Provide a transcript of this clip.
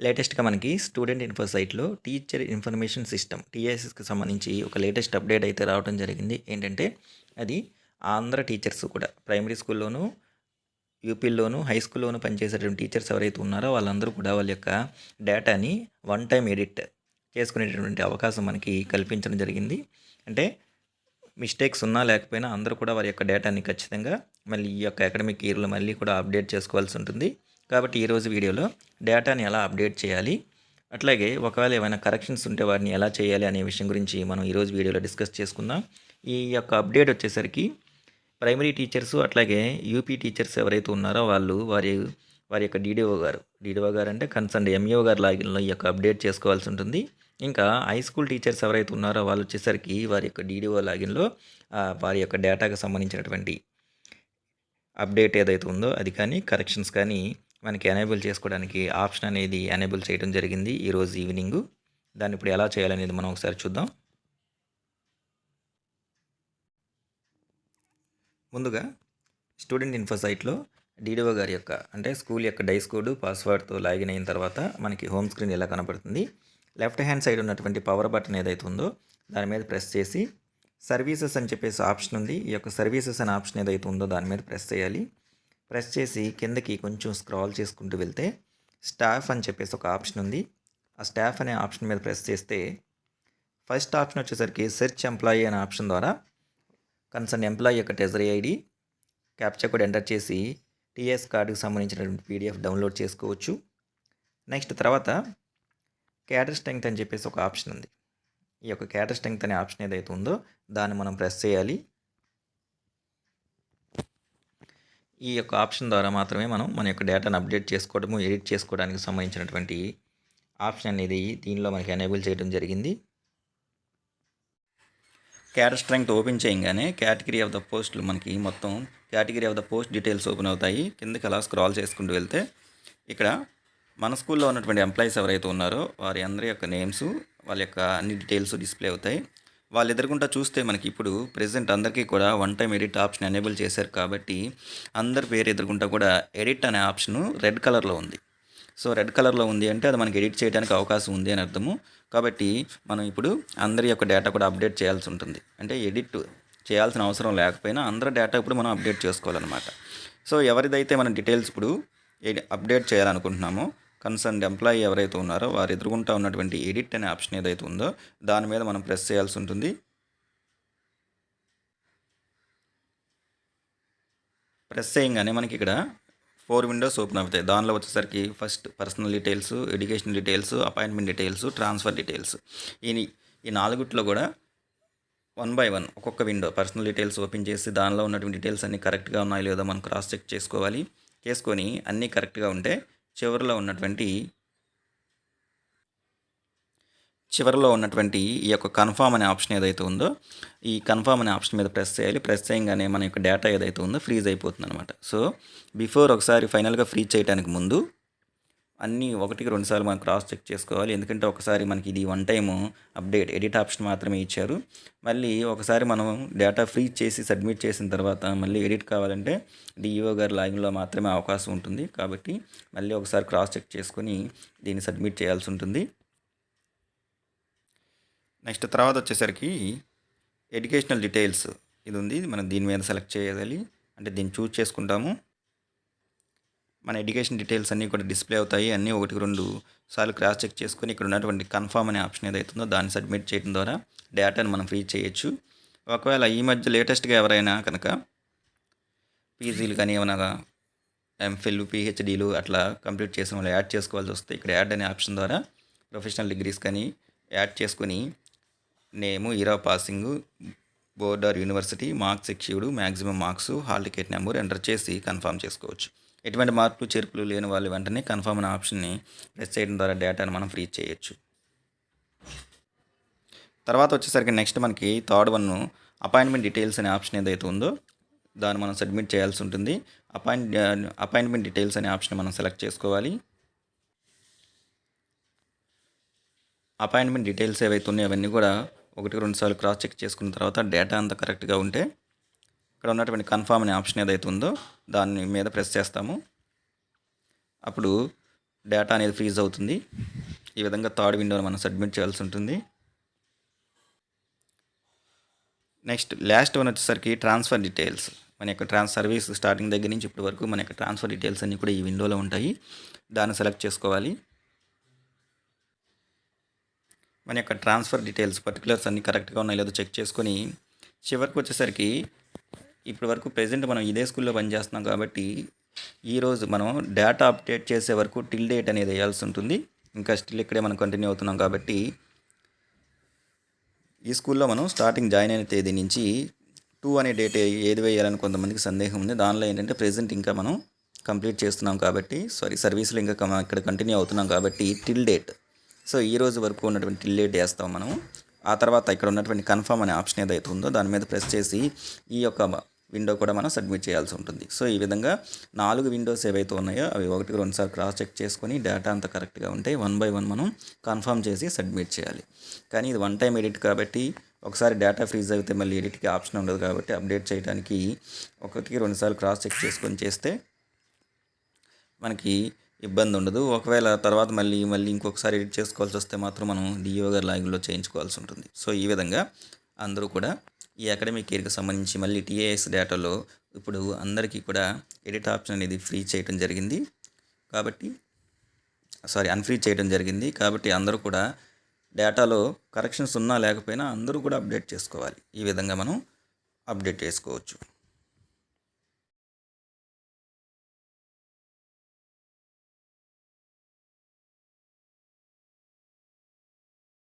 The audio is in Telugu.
లేటెస్ట్గా మనకి స్టూడెంట్ ఇన్ఫో సైట్లో టీచర్ ఇన్ఫర్మేషన్ సిస్టమ్ టీఎస్ఎస్కి సంబంధించి ఒక లేటెస్ట్ అప్డేట్ అయితే రావడం జరిగింది. ఏంటంటే అది ఆంధ్ర టీచర్స్ కూడా ప్రైమరీ స్కూల్లోను యూపీలోను హై స్కూల్లోను పనిచేసేటువంటి టీచర్స్ ఎవరైతే ఉన్నారో వాళ్ళందరూ కూడా వాళ్ళ యొక్క డేటాని వన్ టైం ఎడిట్ చేసుకునేటటువంటి అవకాశం మనకి కల్పించడం జరిగింది. అంటే మిస్టేక్స్ ఉన్నా లేకపోయినా అందరూ కూడా వారి యొక్క డేటాని ఖచ్చితంగా మళ్ళీ ఈ యొక్క అకాడమిక్ ఇయర్లో మళ్ళీ కూడా అప్డేట్ చేసుకోవాల్సి ఉంటుంది. కాబట్టి ఈరోజు వీడియోలో డేటాని ఎలా అప్డేట్ చేయాలి? అట్లాగే ఒకవేళ ఏమైనా కరెక్షన్స్ ఉంటే వాటిని ఎలా చేయాలి అనే విషయం గురించి మనం ఈరోజు వీడియోలో డిస్కస్ చేసుకుందాం. ఈ యొక్క అప్డేట్ వచ్చేసరికి ప్రైమరీ టీచర్స్ అట్లాగే యూపీ టీచర్స్ ఎవరైతే ఉన్నారో వాళ్ళు వారి వారి యొక్క డీడీఓ గారు డీడీఓ గారు అంటే కన్సర్న్ ఎంఈఓ గారు లాగిన్లో ఈ యొక్క అప్డేట్ చేసుకోవాల్సి ఉంటుంది. ఇంకా హై స్కూల్ టీచర్స్ ఎవరైతే ఉన్నారో వాళ్ళు వచ్చేసరికి వారి యొక్క డీడీఓ లాగిన్లో వారి యొక్క డేటాకు సంబంధించినటువంటి అప్డేట్ ఏదైతే ఉందో అది కానీ కరెక్షన్స్ కానీ మనకి ఎనేబుల్ చేసుకోవడానికి ఆప్షన్ అనేది ఎనేబుల్ చేయడం జరిగింది ఈరోజు ఈవినింగ్ దాన్ని ఇప్పుడు ఎలా చేయాలనేది మనం ఒకసారి చూద్దాం. ముందుగా స్టూడెంట్ ఇన్ఫో సైట్లో డీడీఓ గారి యొక్క అంటే స్కూల్ యొక్క డైస్ కోడ్ పాస్వర్డ్తో లాగిన్ అయిన తర్వాత మనకి హోమ్ స్క్రీన్ ఎలా కనపడుతుంది. లెఫ్ట్ హ్యాండ్ సైడ్ ఉన్నటువంటి పవర్ బటన్ ఏదైతే ఉందో దాని మీద ప్రెస్ చేసి సర్వీసెస్ అని చెప్పేసి ఆప్షన్ ఉంది. ఈ యొక్క సర్వీసెస్ అనే ఆప్షన్ ఏదైతే ఉందో దాని మీద ప్రెస్ చేయాలి. ప్రెస్ చేసి కిందకి కొంచెం స్క్రాల్ చేసుకుంటూ వెళ్తే స్టాఫ్ అని చెప్పేసి ఒక ఆప్షన్ ఉంది. ఆ స్టాఫ్ అనే ఆప్షన్ మీద ప్రెస్ చేస్తే ఫస్ట్ ఆప్షన్ వచ్చేసరికి సెర్చ్ ఎంప్లాయీ అనే ఆప్షన్ ద్వారా కన్సర్న్ ఎంప్లాయీ యొక్క treasury ID capture code enter చేసి టీఎస్ కార్డుకు సంబంధించినటువంటి పీడిఎఫ్ డౌన్లోడ్ చేసుకోవచ్చు. నెక్స్ట్ తర్వాత క్యాడర్ స్ట్రెంగ్త్ అని చెప్పేసి ఒక ఆప్షన్ ఉంది. ఈ యొక్క క్యాడర్ స్ట్రెంగ్త్ అనే ఆప్షన్ ఏదైతే ఉందో దాన్ని మనం ప్రెస్ చేయాలి. ఈ యొక్క ఆప్షన్ ద్వారా మాత్రమే మనం మన యొక్క డేటాను అప్డేట్ చేసుకోవడము ఎడిట్ చేసుకోవడానికి సంబంధించినటువంటి ఆప్షన్ అనేది దీనిలో మనకి ఎనేబుల్ చేయడం జరిగింది. క్యాటర్ స్ట్రెంగ్త్ ఓపెన్ చేయగానే కేటగిరీ ఆఫ్ ద పోస్టులు మనకి మొత్తం category of the post details open అవుతాయి. కిందకి అలా స్క్రాల్ చేసుకుంటూ వెళ్తే ఇక్కడ మన స్కూల్లో ఉన్నటువంటి ఎంప్లాయీస్ ఎవరైతే ఉన్నారో వారి అందరి యొక్క నేమ్స్ వాళ్ళ యొక్క అన్ని డీటెయిల్స్ డిస్ప్లే అవుతాయి. వాళ్ళు ఎదురుకుంటా చూస్తే మనకి ఇప్పుడు ప్రెసెంట్ అందరికీ కూడా one time edit option enable చేశారు కాబట్టి అందరి పేరు ఎదురుకుంటా కూడా ఎడిట్ అనే ఆప్షన్ రెడ్ కలర్లో ఉంది. సో రెడ్ కలర్లో ఉంది అంటే అది మనకి ఎడిట్ చేయడానికి అవకాశం ఉంది అని అర్థము. కాబట్టి మనం ఇప్పుడు అందరి యొక్క డేటా కూడా అప్డేట్ చేయాల్సి ఉంటుంది. అంటే ఎడిట్ చేయాల్సిన అవసరం లేకపోయినా అందరి డేటా ఇప్పుడు మనం అప్డేట్ చేసుకోవాలన్నమాట. సో ఎవరిదైతే మనం డీటెయిల్స్ ఇప్పుడు ఎడి- అప్డేట్ చేయాలనుకుంటున్నామో కన్సర్న్డ్ ఎంప్లాయీ ఎవరైతే ఉన్నారో వారు ఎదుర్కొంటా ఉన్నటువంటి ఎడిట్ అనే ఆప్షన్ ఏదైతే ఉందో దాని మీద మనం ప్రెస్ చేయాల్సి ఉంటుంది. ప్రెస్ చేయగానే మనకి ఇక్కడ ఫోర్ విండోస్ ఓపెన్ అవుతాయి. దానిలో వచ్చేసరికి first personal details education details appointment details transfer details ఈ ఈ నాలుగుట్లో కూడా వన్ బై వన్ ఒక్కొక్క విండో పర్సనల్ డీటెయిల్స్ ఓపెన్ చేసి దానిలో ఉన్నటువంటి డీటెయిల్స్ అన్నీ కరెక్ట్గా ఉన్నాయో లేదో మనం క్రాస్ చెక్ చేసుకోవాలి. చేసుకొని అన్నీ కరెక్ట్గా ఉంటే చివరిలో ఉన్నటువంటి చివరిలో ఉన్నటువంటి ఈ యొక్క కన్ఫామ్ అనే ఆప్షన్ ఏదైతే ఉందో ఈ కన్ఫామ్ అనే ఆప్షన్ మీద ప్రెస్ చేయాలి. ప్రెస్ చేయగానే మన యొక్క డేటా ఏదైతే ఉందో ఫ్రీజ్ అయిపోతుంది అనమాట సో బిఫోర్ ఒకసారి ఫైనల్గా ఫ్రీజ్ చేయడానికి ముందు అన్నీ ఒకటికి రెండుసార్లు మనం క్రాస్ చెక్ చేసుకోవాలి. ఎందుకంటే ఒకసారి మనకి ఇది one time update edit option మాత్రమే ఇచ్చారు. మళ్ళీ ఒకసారి మనం డేటా ఫ్రీ చేసి సబ్మిట్ చేసిన తర్వాత మళ్ళీ ఎడిట్ కావాలంటే డిఈఓ గారి లాగిన్లో మాత్రమే అవకాశం ఉంటుంది. కాబట్టి మళ్ళీ ఒకసారి క్రాస్ చెక్ చేసుకొని దీన్ని సబ్మిట్ చేయాల్సి ఉంటుంది. నెక్స్ట్ తర్వాత వచ్చేసరికి ఎడ్యుకేషనల్ డీటెయిల్స్ ఇది ఉంది. మనం దీని మీద సెలెక్ట్ చేయాలి. అంటే దీన్ని చూజ్ చేసుకుంటాము. మన ఎడ్యుకేషన్ డీటెయిల్స్ అన్నీ కూడా డిస్ప్లే అవుతాయి. అన్నీ ఒకటి రెండు సార్లు క్రాస్ చెక్ చేసుకొని ఇక్కడ ఉన్నటువంటి కన్ఫర్మ్ అనే ఆప్షన్ ఏదైతుందో దాన్ని సబ్మిట్ చేయడం ద్వారా డేటాను మనం ఫ్రీ చేయొచ్చు. ఒకవేళ ఈ మధ్య లేటెస్ట్గా ఎవరైనా కనుక పీజీలు కానీ ఏమైనా ఎంఫిల్ పిహెచ్డీలు అట్లా కంప్లీట్ చేసిన వాళ్ళు యాడ్ చేసుకోవాల్సి వస్తే ఇక్కడ యాడ్ అనే ఆప్షన్ ద్వారా ప్రొఫెషనల్ డిగ్రీస్ కానీ యాడ్ చేసుకొని name year passing board or university marks ఎక్స్యూడు maximum marks hall ticket number enter చేసి కన్ఫర్మ్ చేసుకోవచ్చు. ఎటువంటి మార్పులు చేర్పులు లేని వాళ్ళు వెంటనే కన్ఫర్మ్ అనే ఆప్షన్ని ప్రెస్ చేయడం ద్వారా డేటాను మనం ఫ్రీ చేయొచ్చు. తర్వాత వచ్చేసరికి నెక్స్ట్ మనకి థర్డ్ వన్ అపాయింట్మెంట్ డీటెయిల్స్ అనే ఆప్షన్ ఏదైతే ఉందో దాన్ని మనం సబ్మిట్ చేయాల్సి ఉంటుంది. అపాయింట్ అపాయింట్మెంట్ డీటెయిల్స్ అనే ఆప్షన్ మనం సెలెక్ట్ చేసుకోవాలి. అపాయింట్మెంట్ డీటెయిల్స్ ఏవైతే ఉన్నాయో అవన్నీ కూడా ఒకటి రెండు సార్లు క్రాస్ చెక్ చేసుకున్న తర్వాత డేటా అంతా కరెక్ట్గా ఉంటే ఇక్కడ ఉన్నటువంటి కన్ఫామ్ అనే ఆప్షన్ ఏదైతే ఉందో దాని మీద ప్రెస్ చేస్తాము. అప్పుడు డేటా అనేది ఫ్రీజ్ అవుతుంది. ఈ విధంగా థర్డ్ విండోని మనం సబ్మిట్ చేయాల్సి ఉంటుంది. నెక్స్ట్ లాస్ట్ వన్ వచ్చేసరికి ట్రాన్స్ఫర్ డీటెయిల్స్ మన యొక్క ట్రాన్స్ సర్వీస్ స్టార్టింగ్ దగ్గర నుంచి ఇప్పటి వరకు మన యొక్క ట్రాన్స్ఫర్ డీటెయిల్స్ అన్నీ కూడా ఈ విండోలో ఉంటాయి. దాన్ని సెలెక్ట్ చేసుకోవాలి. మన యొక్క ట్రాన్స్ఫర్ డీటెయిల్స్ పర్టికులర్స్ అన్నీ కరెక్ట్గా ఉన్నాయో లేదో చెక్ చేసుకొని చివరికి వచ్చేసరికి ఇప్పటి వరకు ప్రజెంట్ మనం ఇదే స్కూల్లో పనిచేస్తున్నాం కాబట్టి ఈరోజు మనం డేటా అప్డేట్ చేసే వరకు టిల్ డేట్ అనేది వేయాల్సి ఉంటుంది. ఇంకా స్టిల్ ఇక్కడే మనం కంటిన్యూ అవుతున్నాం కాబట్టి ఈ స్కూల్లో మనం స్టార్టింగ్ జాయిన్ అయిన తేదీ నుంచి టూ అనే డేట్ ఏది వేయాలని కొంతమందికి సందేహం ఉంది. దానిలో ఏంటంటే ప్రెజెంట్ ఇంకా మనం కంప్లీట్ చేస్తున్నాం కాబట్టి సారీ సర్వీసులు ఇంకా ఇక్కడ కంటిన్యూ అవుతున్నాం కాబట్టి టిల్ డేట్. సో ఈ రోజు వరకు ఉన్నటువంటి టిల్ డేట్ వేస్తాం మనం. ఆ తర్వాత ఇక్కడ ఉన్నటువంటి కన్ఫర్మ్ అనే ఆప్షన్ ఏదైతే ఉందో దాని మీద ప్రెస్ చేసి ఈ యొక్క విండో కూడా మనం సబ్మిట్ చేయాల్సి ఉంటుంది. సో ఈ విధంగా నాలుగు విండోస్ ఏవైతే ఉన్నాయో అవి ఒకటికి రెండుసార్లు క్రాస్ చెక్ చేసుకొని డేటా అంతా కరెక్ట్గా ఉంటే వన్ బై వన్ మనం కన్ఫర్మ్ చేసి సబ్మిట్ చేయాలి. కానీ ఇది వన్ టైం ఎడిట్ కాబట్టి ఒకసారి డేటా ఫ్రీజ్ అయితే మళ్ళీ ఎడిట్కి ఆప్షన్ ఉండదు కాబట్టి అప్డేట్ చేయడానికి ఒకటికి రెండుసార్లు క్రాస్ చెక్ చేసుకొని చేస్తే మనకి ఇబ్బంది ఉండదు. ఒకవేళ తర్వాత మళ్ళీ మళ్ళీ ఇంకొకసారి ఎడిట్ చేసుకోవాల్సి వస్తే మాత్రం మనం డిఓ గారి లాగిన్లో చేయించుకోవాల్సి ఉంటుంది. సో ఈ విధంగా అందరూ కూడా ఈ అకాడమిక్ ఇయర్కి సంబంధించి మళ్ళీ టీఏఎస్ డేటాలో ఇప్పుడు అందరికీ కూడా ఎడిట్ ఆప్షన్ అనేది ఫ్రీ చేయడం జరిగింది. కాబట్టి సారీ అన్ఫ్రీ చేయడం జరిగింది. కాబట్టి అందరూ కూడా డేటాలో కరెక్షన్స్ ఉన్నా లేకపోయినా అందరూ కూడా అప్డేట్ చేసుకోవాలి. ఈ విధంగా మనం అప్డేట్ చేసుకోవచ్చు.